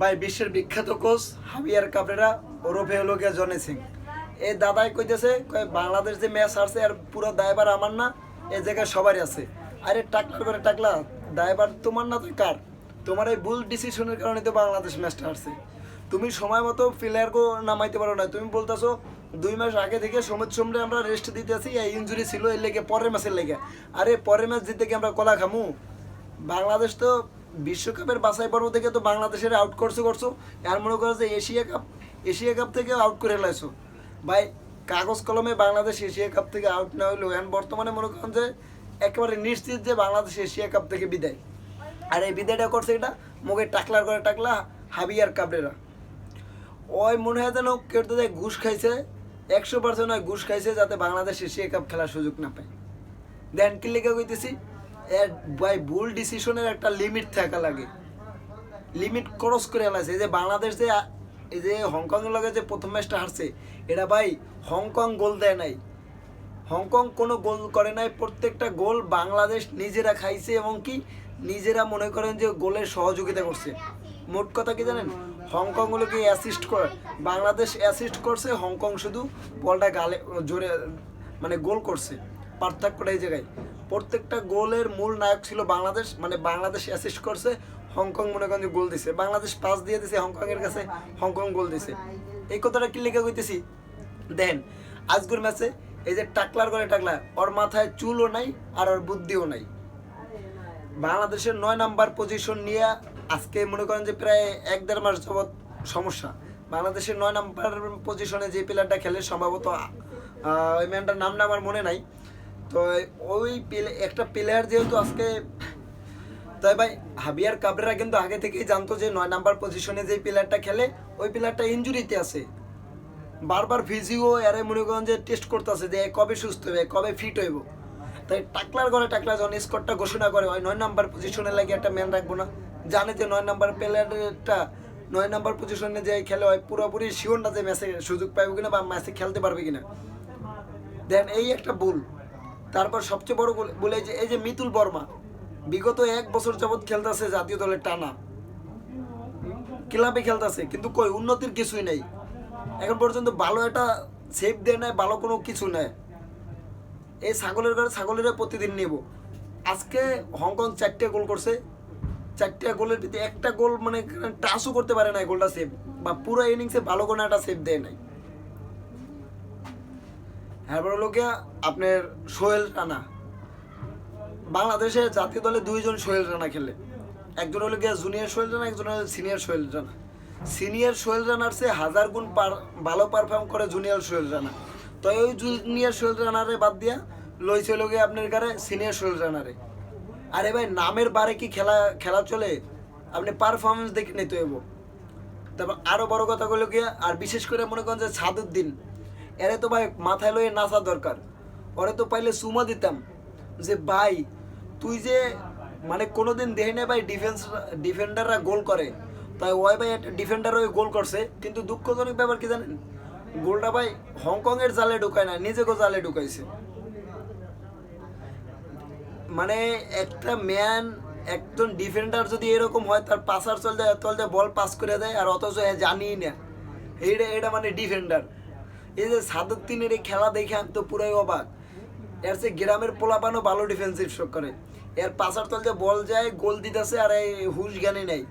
ভাই বিশ্বের বিখ্যাত কোচ হাবিয়ার কাবরেরা ওরফে হলো গিয়া জনে সিং। এই দাদাই কইতেছে, কয় বাংলাদেশ যে ম্যাচ হারছে, আর পুরো দায়বার আমার না এই জায়গায় সবারই আছে। আরে টাকলার করে টাকলা দায়বার তোমার না তো কার? তোমার এই ভুল ডিসিশনের কারণে তো বাংলাদেশ ম্যাচটা হারছে। তুমি সময় মতো প্লেয়ারকে নামাইতে পারো না। তুমি বলতেছো, দুই মাস আগে থেকে সমিত সোমরে আমরা রেস্ট দিতে আছি, এই ইঞ্জুরি ছিল, এর লেগে পরের ম্যাচের লেগে। আরে পরের ম্যাচ জিতে কি আমরা কলা খামু? বাংলাদেশ তো বিশ্বকাপের বাছাই পর্ব থেকে তো বাংলাদেশের আউট করছ করছ। আর মনে করো যে এশিয়া কাপ এশিয়া কাপ থেকে আউট করে লাইছো। ভাই, কাগজ কলমে বাংলাদেশ এশিয়া কাপ থেকে আউট না হইলেও এখন বর্তমানে মনে করেন যে একেবারে নিশ্চিত যে বাংলাদেশ এশিয়া কাপ থেকে বিদায়। আর এই বিদায়টা করছে এটা মুখে টাকলার করে টাকলা, হাবিয়ার কাবরেরা। ওই মনে হয় যেন কেউ তো ঘুষ খাইছে, একশো পার্সেন্ট ঘুষ খাইছে যাতে বাংলাদেশ এশিয়া কাপ খেলার সুযোগ না পায়। দেন কি লেগে কইতেছি? এর ভাই, ভুল ডিসিশনের একটা লিমিট থাকা লাগে। লিমিট ক্রস করে এলাইছে এই যে বাংলাদেশ যে, এই যে হংকং এর লগে যে প্রথম ম্যাচটা হারছে, এটা ভাই হংকং গোল দেয় নাই। হংকং কোনো গোল করে নাই, প্রত্যেকটা গোল বাংলাদেশ নিজেরা খাইছে এবং কি নিজেরা মনে করেন যে গোলের সহযোগিতা করছে। মোট কথা কি জানেন? হংকং গুলোকে অ্যাসিস্ট করে। বাংলাদেশ অ্যাসিস্ট করছে হংকং শুধু বলটা গালে, জোরে মানে গোল করছে। পার্থক্যটা এই জায়গায়। প্রত্যেকটা গোলের মূল নায়ক ছিল বাংলাদেশ মানে বাংলাদেশ অ্যাসিস্ট করছে, হংকং মনে করেন গোল দিছে। বাংলাদেশ পাস দিয়ে দিছে হংকং এর কাছে হংকং গোল দিছে। এই কথাটা কি লেখা কইতেছি? দেন আজকের ম্যাচে এই যে টাকলার করে টাকলা, ওর মাথায় চুলও নাই আর ওর বুদ্ধিও নাই। বাংলাদেশের নয় নাম্বার পজিশন নিয়ে আজকে মনে করেন যে প্রায় এক দেড় মাস যাবৎ সমস্যা। বাংলাদেশের নয় নাম্বার পজিশনে যে প্লেয়ারটা খেলে সম্ভবত ওই ম্যানটার নামটা আমার মনে নাই। তো ওই একটা প্লেয়ার যেহেতু আজকে, তাই ভাই, হাবিয়ার কাবরেরা কিন্তু আগে থেকেই জানতো যে নয় নাম্বার পজিশনে যে প্লেয়ারটা খেলে, ওই প্লেয়ারটা ইঞ্জুরিতে আছে। বারবার ফিজিও এরে মনে করেন যে টেস্ট করতেছে যে কবে সুস্থ হবে কবে ফিট হইব। তাই টাকলার করে টাকলা যখন স্কোরটা ঘোষণা করে, ওই নয় নাম্বার পজিশনে লাগে একটা ম্যান রাখব না। জানে যে নয় নাম্বার প্লেয়ারটা নয় নাম্বার পজিশনে যে খেলে হয় পুরোপুরি শিওর না যে ম্যাচে সুযোগ পাইব কিনা বা ম্যাচে খেলতে পারবে কিনা। দেন এই একটা ভুল। তারপর সবচেয়ে বড় বলে- যে এই যে মিতুল বর্মা, বিগত এক বছর যাবৎ খেলতেছে জাতীয় দলের টানা। ক্লাবে খেলতেছে, কিন্তু কই, উন্নতির কিছুই নেই। এখন পর্যন্ত ভালো একটা সেফ দেয় নাই, ভালো কোনো কিছু নেই। এই ছাগলের ঘরে ছাগলের প্রতিদিন নেব। আজকে হংকং চারটে গোল করছে। চারটে গোলের ভিতরে একটা গোল মানে টাচও করতে পারে না গোলটা সেভ বা পুরো ইনিংসে ভালো কোনো একটা সেভ দেয় নাই। এরপর হলো গিয়া আপনার সোহেল রানা। বাংলাদেশের জাতীয় দলে দুইজন সোহেল রানা খেলে। একজন হলো গিয়া জুনিয়র সোহেল রানা, একজন হলো সিনিয়র সোহেল রানা। সিনিয়র সোহেল রানার চেয়ে হাজার গুণ পার, ভালো পারফর্ম করে জুনিয়র সোহেল রানা। তো ওই জুনিয়র সোহেল রানারে বাদ দিয়া লইছে হলো গিয়ে আপনার কারে সিনিয়র সোহেল রানারে। আরে ভাই, নামের বারে কি খেলা খেলা চলে? আপনি পারফরমেন্স দেখে নিতে হইব। তারপর আরও বড় কথা হলো গিয়া, আর বিশেষ করে মনে করেন যে সাদুদ্দিন এরে তো ভাই মাথায় লয়ে নাচা দরকার। ওরে তো পাইলে সুমা দিতাম যে, ভাই, তুই যে মানে কোনোদিন দেখে নে ভাই ডিফেন্স ডিফেন্ডাররা গোল করে। তাই ওই ভাই ডিফেন্ডার ওই গোল করছে, কিন্তু দুঃখজনক ব্যাপার কি জানেন? গোলটা ভাই হংকং এর জালে ঢুকায় না, নিজেকে জালে ঢুকাইছে। মানে একটা ম্যান একজন ডিফেন্ডার যদি এরকম হয়, তার পাসার চল যায় বল পাস করে দেয়, আর অথচ এ জানিই না। এইটা এটা মানে ডিফেন্ডার এই যে সাদুদ্দিনের এই খেলা দেখে আমি তো পুরাই অবাক। এর সে গ্রামের পোলাপানও ভালো ডিফেন্সিভ শো করে। এর পাশার তল দিয়ে বল যায়, গোল দিতেছে আর এই হুশ জ্ঞানী নেই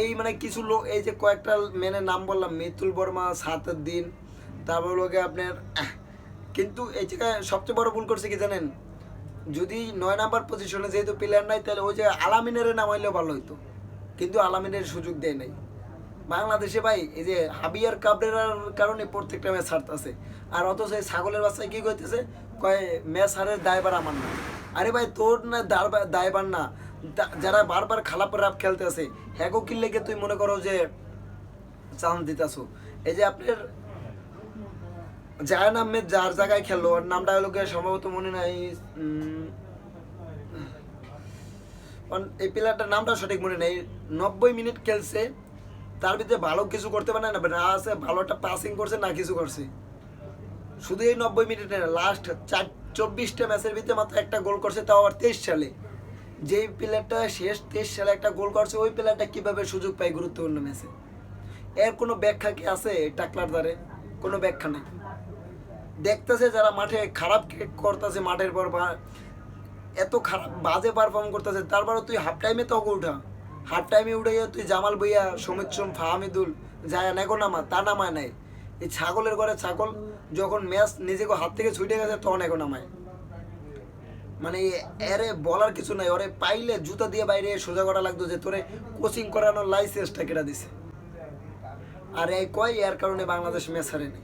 এই মানে কিছু লোক এই যে কয়েকটা মেনে নাম বললাম, মিতুল বর্মা, সাতের দিন, তারপর লোকে আপনার কিন্তু এই জায়গায় সবচেয়ে বড় ভুল করছে কি জানেন? যদি নয় নাম্বার পজিশনে যেহেতু প্লেয়ার নাই, তাহলে ওই যে আলামিনের নামাইলেও ভালো হইতো। কিন্তু আলামিনের সুযোগ দেয় নাই। বাংলাদেশে ভাই, এই যে হাবিয়ার কাবরেরার কারণে প্রত্যেকটা ম্যাচ হারতেছে। আর অথচ এই ছাগলের বাচ্চায় কি করতেছে কয়, ম্যাচ হারের দায়বার আমার না। আরে ভাই, তোর না দায়বার না। যারা বারবার খারাপ রাপ খেলতে আছে হ্যাগো কিনলেকে তুই মনে করো যে চান্স দিতেছো। এই যে আপনার জায়ান আহমেদ যার জায়গায় খেললো, ওর নামটা হলো সম্ভবত মনে নাই এই প্লেয়ারটার নামটা সঠিক মনে নেই। নব্বই মিনিট খেলছে তার ভিতরে ভালো কিছু করতে পারে না না আছে ভালো একটা পাসিং করছে, না কিছু করছে। শুধু এই নব্বই মিনিটে না লাস্ট চার, চব্বিশটা ম্যাচের ভিতরে মাত্র একটা গোল করছে, তাও আবার তেইশ সালে যেই প্লেয়ারটা শেষ তেইশ সালে একটা গোল করছে, ওই প্লেয়ারটা কীভাবে সুযোগ পায় গুরুত্বপূর্ণ ম্যাচে এর কোনো ব্যাখ্যা কি আছে টাকলার দ্বারে কোনো ব্যাখ্যা নেই। দেখতেছে যারা মাঠে খারাপ করতেছে মাঠের পর বা- এত খারাপ বাজে পারফর্ম করতেছে তারপরে তুই হাফ টাইমে তো ওকে উঠা। হাফ টাইমে উঠে গিয়ে তুই জামাল বইয়া সমিত সোম ফাহামিদুল যায় নেগো নামা, তা নামায় নাই। এই ছাগলের ঘরে ছাগল যখন ম্যাচ নিজেকে হাত থেকে ছুটে গেছে, তখন এগো নামায়। মানে এরে বলার কিছু নাই, ওরে পাইলে জুতা দিয়ে বাইরে সোজা করা লাগতো যে তোরে কোচিং করানোর লাইসেন্সটা কেটে দিছে। আর এই কয় এর কারণে বাংলাদেশ ম্যাচ হারেনি।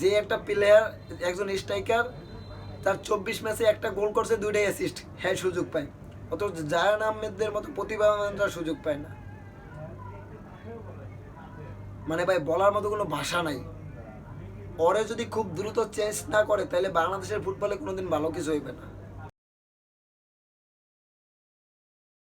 যে একটা প্লেয়ার একজন স্ট্রাইকার তার চব্বিশ ম্যাচে একটা গোল করছে, দুইটাই অ্যাসিস্ট হ্যাঁ সুযোগ পায়। অত জায়ান আহমেদদের মতো প্রতিভাবানরা সুযোগ পায় না। মানে ভাই, বলার মতো কোনো ভাষা নাই। ওরে যদি খুব দ্রুত চেঞ্জ না করে, তাহলে বাংলাদেশের ফুটবলে কোনোদিন ভালো কিছু হইবে না।